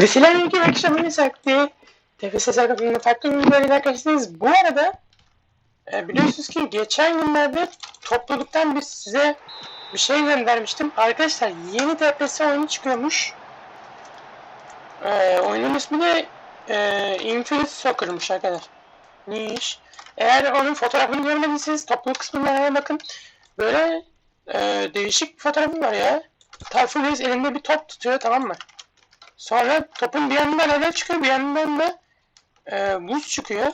Vesilem ilgili akşamını saklı. TFS Sarkı'nın farklı ürünleriyle karşınızdayız. Bu arada e, biliyorsunuz ki geçen günlerde topluluktan biz size bir şey göndermiştim. Arkadaşlar yeni TFS oyunu çıkıyormuş. E, oyunun ismi de e, Infinite Soccer'mış arkadaşlar. Niş. Eğer onun fotoğrafını görmediyseniz topluluk kısmına bakın. Böyle e, değişik bir fotoğrafı var ya. Tayfun Reis elinde bir top tutuyor tamam mı? Sonra topun bir yanından alev çıkıyor, bir yanından da e, buz çıkıyor.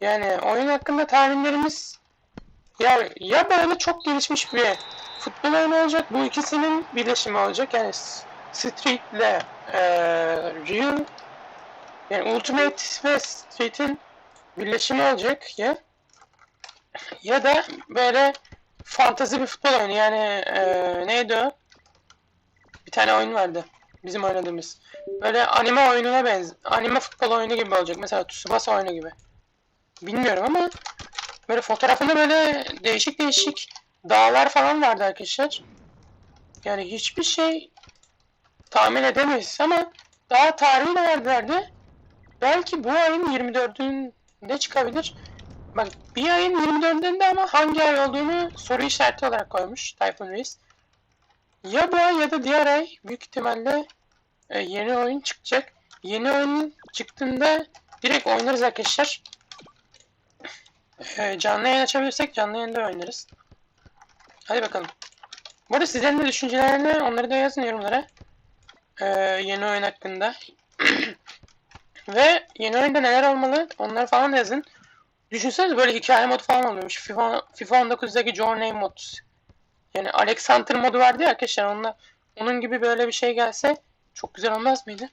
Yani oyun hakkında tahminlerimiz ya ya böyle çok gelişmiş bir futbol oyunu olacak, bu ikisinin birleşimi olacak. Yani Street ile e, Real yani Ultimate ve Street'in birleşimi olacak ya ya da böyle fantazi bir futbol oyunu yani e, neydi o? Bir tane oyun vardı. Bizim oynadığımız. Böyle anime oyununa benz anime futbol oyunu gibi olacak. Mesela Tsubasa oyunu gibi. Bilmiyorum ama böyle fotoğrafında böyle değişik değişik dağlar falan vardı arkadaşlar. Yani hiçbir şey tahmin edemeyiz ama daha tarihi de verdilerdi. Belki bu ayın 24'ünde çıkabilir. Bak bir ayın 24'ünde ama hangi ay olduğunu soru işareti olarak koymuş Typhoon Reis. Ya bu ay ya da diğer ay büyük ihtimalle e, yeni oyun çıkacak. Yeni oyun çıktığında direkt oynarız arkadaşlar. E, canlı yayın açabilirsek canlı yayında oynarız. Hadi bakalım. Bu arada sizlerin de düşüncelerini onları da yazın yorumlara. E, yeni oyun hakkında. Ve yeni oyunda neler olmalı onları falan yazın. Düşünsenize böyle hikaye modu falan oluyormuş. FIFA, FIFA 19'daki Journey mod. Yani Alexander modu vardı ya arkadaşlar onunla, onun gibi böyle bir şey gelse çok güzel olmaz mıydı?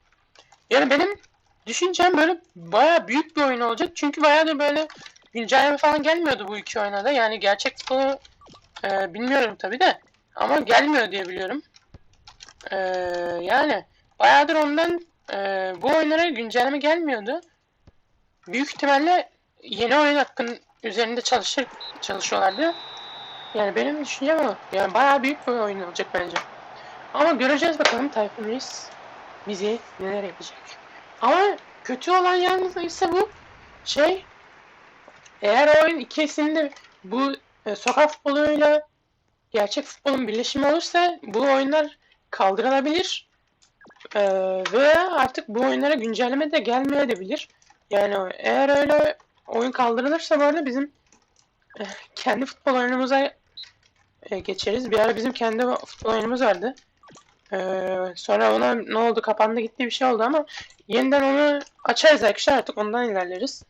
Yani benim düşüncem böyle baya büyük bir oyun olacak. Çünkü bayağı da böyle güncelleme falan gelmiyordu bu iki oyuna da. Yani gerçek futbolu e, bilmiyorum tabi de. Ama gelmiyor diye biliyorum. E, yani bayağıdır ondan e, bu oyunlara güncelleme gelmiyordu. Büyük ihtimalle yeni oyun hakkın üzerinde çalışır çalışıyorlardı. Yani benim düşüncem o. Yani bayağı büyük bir oyun olacak bence. Ama göreceğiz bakalım Typhoon Reis bize neler yapacak. Ama kötü olan yalnız ise bu şey eğer oyun ikisinde bu e, sokak futboluyla gerçek futbolun birleşimi olursa bu oyunlar kaldırılabilir e, veya artık bu oyunlara güncelleme de gelmeyebilir. Yani eğer öyle oyun kaldırılırsa bu arada bizim e, kendi futbol oyunumuza e, geçeriz. Bir ara bizim kendi futbol oyunumuz vardı. E, sonra ona ne oldu kapandı gitti bir şey oldu ama yeniden onu açarız arkadaşlar artık ondan ilerleriz.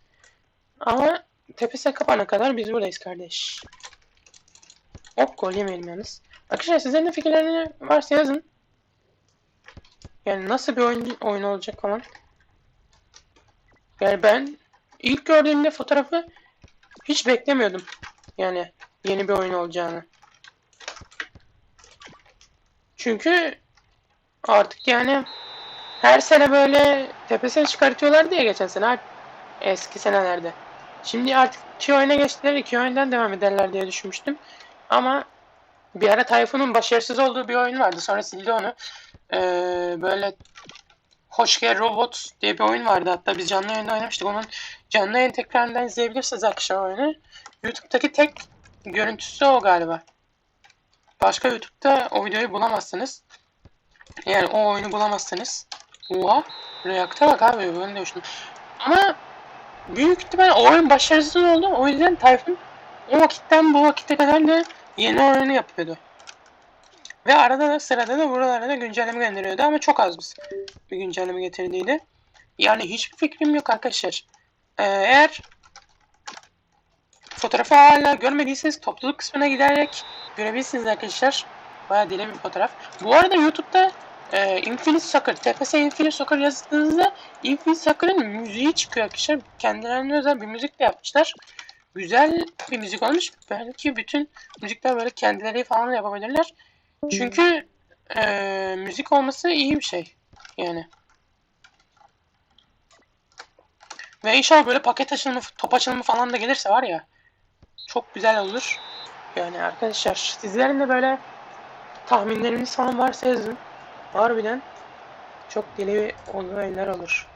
Ama tepesi kapana kadar biz buradayız kardeş. Hop gol yemeyelim yalnız. Arkadaşlar sizlerin de fikirlerini varsa yazın. Yani nasıl bir oyun, oyun olacak falan. Yani ben ilk gördüğümde fotoğrafı hiç beklemiyordum. Yani yeni bir oyun olacağını. Çünkü artık yani her sene böyle tepesine çıkartıyorlardı ya geçen sene eski senelerde. Şimdi artık iki oyuna geçtiler iki oyundan devam ederler diye düşünmüştüm. Ama bir ara Tayfun'un başarısız olduğu bir oyun vardı. Sonra sildi onu. Ee, böyle Hoşger Robot diye bir oyun vardı. Hatta biz canlı yayında oynamıştık. Onun canlı yayın tekrarından izleyebilirsiniz arkadaşlar oyunu. YouTube'daki tek görüntüsü o galiba. Başka YouTube'da o videoyu bulamazsınız. Yani o oyunu bulamazsınız. Oha. Reakt'a bak abi. Ben de düşündüm. Ama büyük ihtimal o oyun başarısız oldu. O yüzden Tayfun o vakitten bu vakite kadar da yeni oyunu yapıyordu. Ve arada da sırada da buralara da güncelleme gönderiyordu ama çok az biz bir güncelleme getirdiydi. Yani hiçbir fikrim yok arkadaşlar. Ee, eğer fotoğrafı hala görmediyseniz topluluk kısmına giderek görebilirsiniz arkadaşlar. Baya deli bir fotoğraf. Bu arada YouTube'da e, Infinite Soccer, TPS Infinite Soccer yazdığınızda Infinite Soccer'ın müziği çıkıyor arkadaşlar. Kendilerine özel bir müzik de yapmışlar. Güzel bir müzik olmuş. Belki bütün müzikler böyle kendileri falan da yapabilirler. Çünkü e, müzik olması iyi bir şey. Yani. Ve inşallah böyle paket açılımı, top açılımı falan da gelirse var ya. Çok güzel olur. Yani arkadaşlar sizlerin de böyle tahminleriniz falan varsa yazın. Harbiden. çok deli olaylar olur.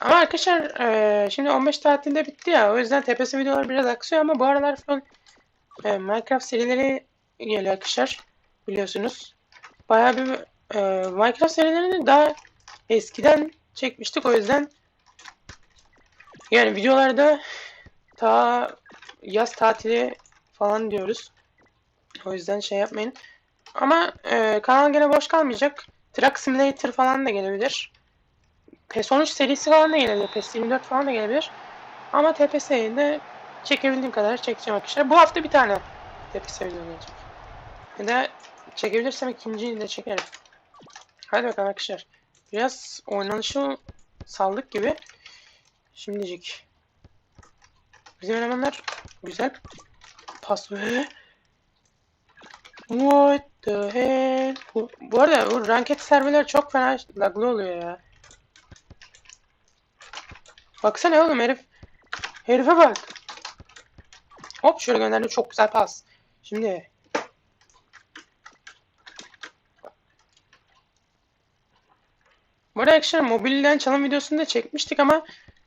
Ama arkadaşlar eee, şimdi 15 tatilde bitti ya o yüzden TPS videoları biraz aksıyor ama bu aralar falan eee, Minecraft serileri geliyor arkadaşlar biliyorsunuz. Bayağı bir eee, Minecraft serilerini daha eskiden çekmiştik o yüzden yani videolarda ta yaz tatili falan diyoruz. O yüzden şey yapmayın. Ama eee, kanal gene boş kalmayacak. Truck Simulator falan da gelebilir. PES 13 serisi falan da gelebilir. PES 24 falan da gelebilir. Ama TPS'yi de çekebildiğim kadar çekeceğim arkadaşlar. Bu hafta bir tane TPS video gelecek. Ya da çekebilirsem ikinciyi de çekerim. Hadi bakalım arkadaşlar. Biraz oynanışı saldık gibi. Şimdicik. Bizim elemanlar güzel pas What the hell? Bu, bu arada bu ranked serverler çok fena laglı oluyor ya. Baksana oğlum herif. Herife bak. Hop şöyle gönderdi çok güzel pas. Şimdi. Bu arada arkadaşlar mobilden çalım videosunu da çekmiştik ama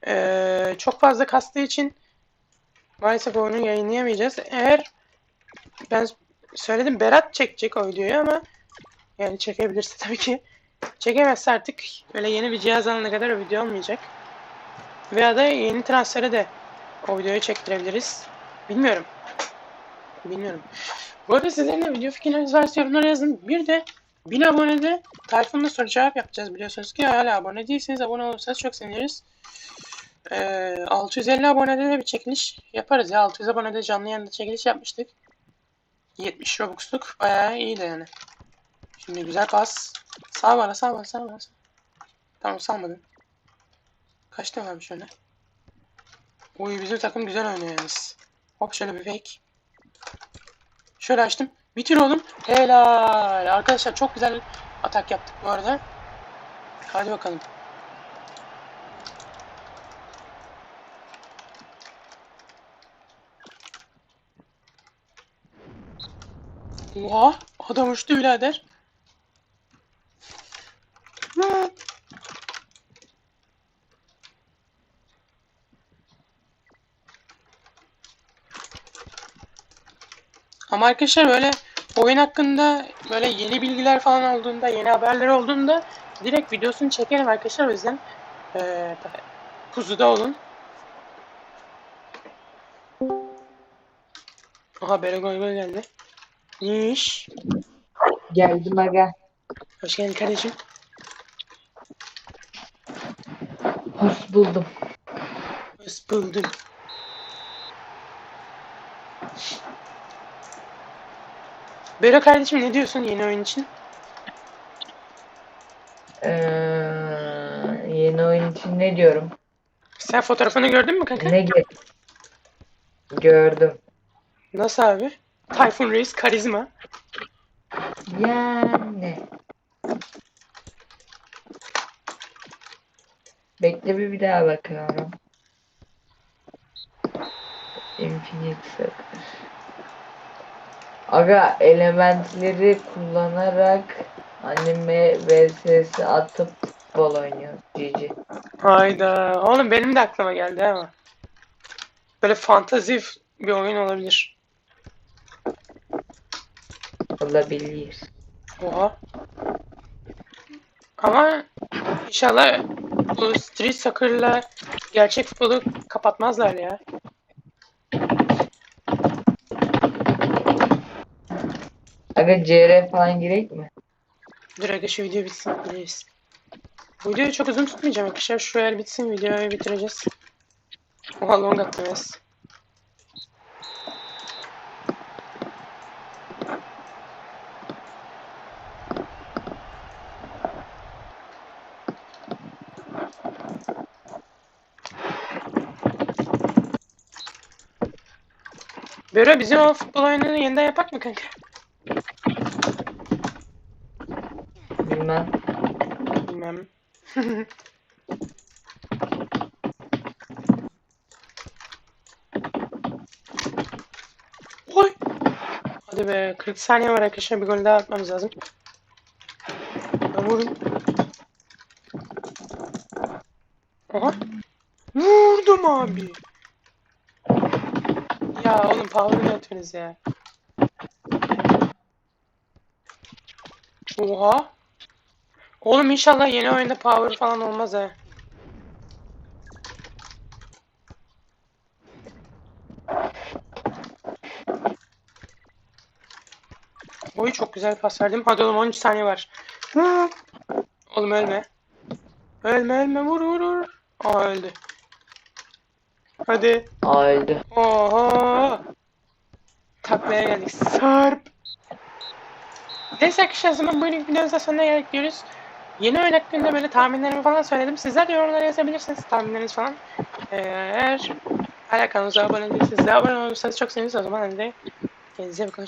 eee, çok fazla kastığı için maalesef oyunu yayınlayamayacağız. Eğer ben söyledim Berat çekecek o videoyu ama yani çekebilirse tabii ki. Çekemezse artık böyle yeni bir cihaz alana kadar o video olmayacak. Veya da yeni transfere de o videoyu çektirebiliriz. Bilmiyorum. Bilmiyorum. Bu arada sizlerin de video fikirleriniz varsa yorumlara yazın. Bir de 1000 abonede Tayfun'la soru cevap yapacağız biliyorsunuz ki hala abone değilseniz abone olursanız çok seviniriz. Ee, 650 abonede de bir çekiliş yaparız ya. 600 abonede canlı yayında çekiliş yapmıştık. 70 Robux'luk bayağı iyiydi yani. Şimdi güzel pas. Sağ bana sağ bana sağ bana. Tamam salmadım. Kaç defa bir şöyle. Oy bizim takım güzel oynuyor yalnız. Hop şöyle bir fake. Şöyle açtım. Bitir oğlum. Helal. Arkadaşlar çok güzel atak yaptık bu arada. Hadi bakalım. Oha! Adam uçtu birader. Ama arkadaşlar böyle oyun hakkında böyle yeni bilgiler falan olduğunda, yeni haberler olduğunda direkt videosunu çekerim arkadaşlar. O yüzden eee kuzuda olun. Aha Bere gol gol geldi. İş. Geldim aga. Hoş geldin kardeşim. Hoş buldum. Hoş buldum. Bero kardeşim ne diyorsun yeni oyun için? Ee, yeni oyun için ne diyorum? Sen fotoğrafını gördün mü kanka? Ne ge Gördüm. Nasıl abi? Tayfun Reis karizma. Yani. Bekle bir bir daha bakıyorum. Infinite Circle. Aga elementleri kullanarak anime vs atıp futbol oynuyor. GG. Hayda. Oğlum benim de aklıma geldi ama. Böyle fantazi bir oyun olabilir. Olabilir. Oha. Ama inşallah bu Street Soccer'la gerçek futbolu kapatmazlar ya. Aga CR falan girek mi? Dur aga şu video bitsin. Reis. Bu videoyu çok uzun tutmayacağım arkadaşlar. Şu el bitsin videoyu bitireceğiz. Oha long attım Böyle bizim o futbol oyununu yeniden yapak mı kanka? Bilmem. Bilmem. Oy. Hadi be 40 saniye var arkadaşlar bir gol daha atmamız lazım. Ya Vurun. Aha. Vurdum abi. Ne atıyorsunuz ya? Oha. Oğlum inşallah yeni oyunda power falan olmaz ha. Oy çok güzel pas verdim. Hadi oğlum 13 saniye var. Hı. Oğlum ölme. Ölme ölme vur vur vur. Aa öldü. Hadi. Aa öldü. Oha. Taklaya geldik. Sarp. Neyse arkadaşlar zaman bu videomuzun da sonuna geldik diyoruz. Yeni oyun hakkında böyle tahminlerimi falan söyledim. Sizler de yorumlara yazabilirsiniz tahminleriniz falan. Ee, eğer hala kanalımıza abone değilseniz de abone olursanız çok seviniriz o zaman. Hadi kendinize bakın.